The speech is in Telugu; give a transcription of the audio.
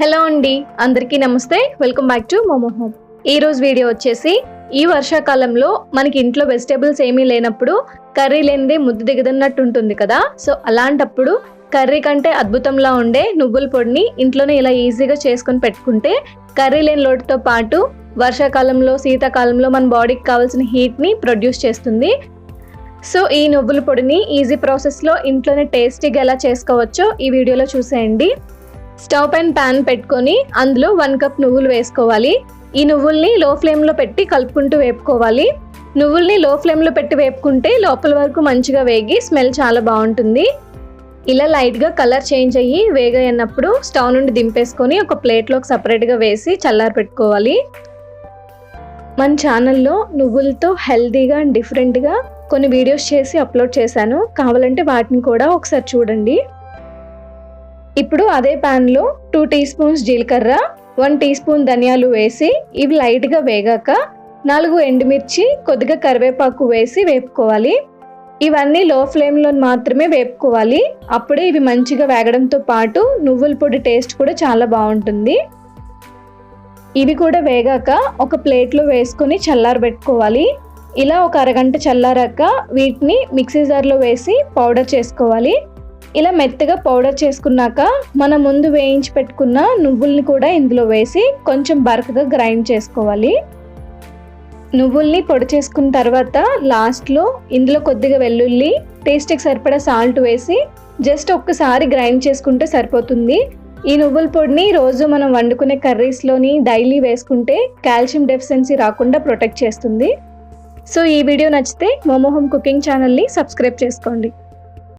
హలో అండి అందరికీ నమస్తే. Welcome back to Momo home. ఈ రోజు వీడియో వచ్చేసి ఈ వర్షాకాలంలో మనకి ఇంట్లో వెజిటేబుల్స్ ఏమీ లేనప్పుడు కర్రీ లేనిదే ముద్దు దిగదన్నట్టు ఉంటుంది కదా. సో అలాంటప్పుడు కర్రీ కంటే అద్భుతంలా ఉండే నువ్వుల పొడిని ఇంట్లోనే ఇలా ఈజీగా చేసుకొని పెట్టుకుంటే కర్రీ లేని లోటుతో పాటు వర్షాకాలంలో శీతాకాలంలో మన బాడీకి కావాల్సిన హీట్ని ప్రొడ్యూస్ చేస్తుంది. సో ఈ నువ్వుల పొడిని ఈజీ ప్రాసెస్లో ఇంట్లోనే టేస్టీగా ఎలా చేసుకోవచ్చో ఈ వీడియోలో చూసేయండి. స్టవ్ పైన ప్యాన్ పెట్టుకొని అందులో వన్ కప్ నువ్వులు వేసుకోవాలి. ఈ నువ్వుల్ని లో ఫ్లేమ్లో పెట్టి కలుపుకుంటూ వేపుకోవాలి. నువ్వుల్ని లో ఫ్లేమ్లో పెట్టి వేపుకుంటే లోపల వరకు మంచిగా వేగి స్మెల్ చాలా బాగుంటుంది. ఇలా లైట్గా కలర్ చేంజ్ అయ్యి వేగైనప్పుడు స్టవ్ నుండి దింపేసుకొని ఒక ప్లేట్లోకి సపరేట్గా వేసి చల్లారి పెట్టుకోవాలి. మన ఛానల్లో నువ్వులతో హెల్తీగా అండ్ డిఫరెంట్గా కొన్ని వీడియోస్ చేసి అప్లోడ్ చేశాను. కావాలంటే వాటిని కూడా ఒకసారి చూడండి. ఇప్పుడు అదే ప్యాన్లో టూ టీ స్పూన్స్ జీలకర్ర వన్ టీ స్పూన్ ధనియాలు వేసి ఇవి లైట్గా వేగాక నాలుగు ఎండుమిర్చి కొద్దిగా కరివేపాకు వేసి వేపుకోవాలి. ఇవన్నీ లో ఫ్లేమ్లో మాత్రమే వేపుకోవాలి. అప్పుడే ఇవి మంచిగా వేగడంతో పాటు నువ్వుల పొడి టేస్ట్ కూడా చాలా బాగుంటుంది. ఇవి కూడా వేగాక ఒక ప్లేట్లో వేసుకొని చల్లారబెట్టుకోవాలి. ఇలా ఒక అరగంట చల్లారాక వీటిని మిక్సీ జార్లో వేసి పౌడర్ చేసుకోవాలి. ఇలా మెత్తగా పౌడర్ చేసుకున్నాక మనం ముందు వేయించి పెట్టుకున్న నువ్వుల్ని కూడా ఇందులో వేసి కొంచెం బరకగా గ్రైండ్ చేసుకోవాలి. నువ్వుల్ని పొడి చేసుకున్న తర్వాత లాస్ట్లో ఇందులో కొద్దిగా వెల్లుల్లి టేస్ట్కి సరిపడా సాల్ట్ వేసి జస్ట్ ఒక్కసారి గ్రైండ్ చేసుకుంటే సరిపోతుంది. ఈ నువ్వుల పొడిని రోజు మనం వండుకునే కర్రీస్లోని డైలీ వేసుకుంటే కాల్షియం డెఫిషియన్సీ రాకుండా ప్రొటెక్ట్ చేస్తుంది. సో ఈ వీడియో నచ్చితే మోమోహోమ్ కుకింగ్ ఛానల్ని సబ్స్క్రైబ్ చేసుకోండి.